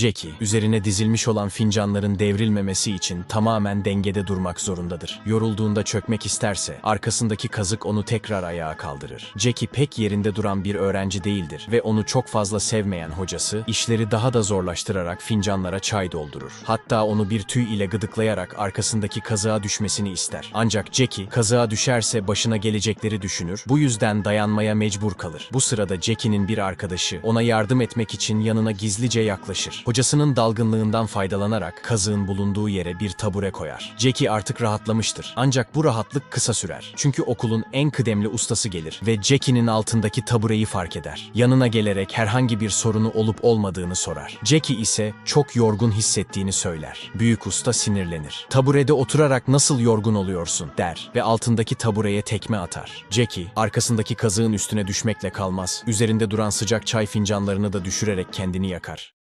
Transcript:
Jackie, üzerine dizilmiş olan fincanların devrilmemesi için tamamen dengede durmak zorundadır. Yorulduğunda çökmek isterse, arkasındaki kazık onu tekrar ayağa kaldırır. Jackie pek yerinde duran bir öğrenci değildir ve onu çok fazla sevmeyen hocası, işleri daha da zorlaştırarak fincanlara çay doldurur. Hatta onu bir tüy ile gıdıklayarak arkasındaki kazığa düşmesini ister. Ancak Jackie, kazığa düşerse başına gelecekleri düşünür, bu yüzden dayanmaya mecbur kalır. Bu sırada Jackie'nin bir arkadaşı, ona yardım etmek için yanına gizlice yaklaşır. Hocasının dalgınlığından faydalanarak kazığın bulunduğu yere bir tabure koyar. Jackie artık rahatlamıştır. Ancak bu rahatlık kısa sürer. Çünkü okulun en kıdemli ustası gelir ve Jackie'nin altındaki tabureyi fark eder. Yanına gelerek herhangi bir sorunu olup olmadığını sorar. Jackie ise çok yorgun hissettiğini söyler. Büyük usta sinirlenir. Taburede oturarak nasıl yorgun oluyorsun der ve altındaki tabureye tekme atar. Jackie arkasındaki kazığın üstüne düşmekle kalmaz. Üzerinde duran sıcak çay fincanlarını da düşürerek kendini yakar.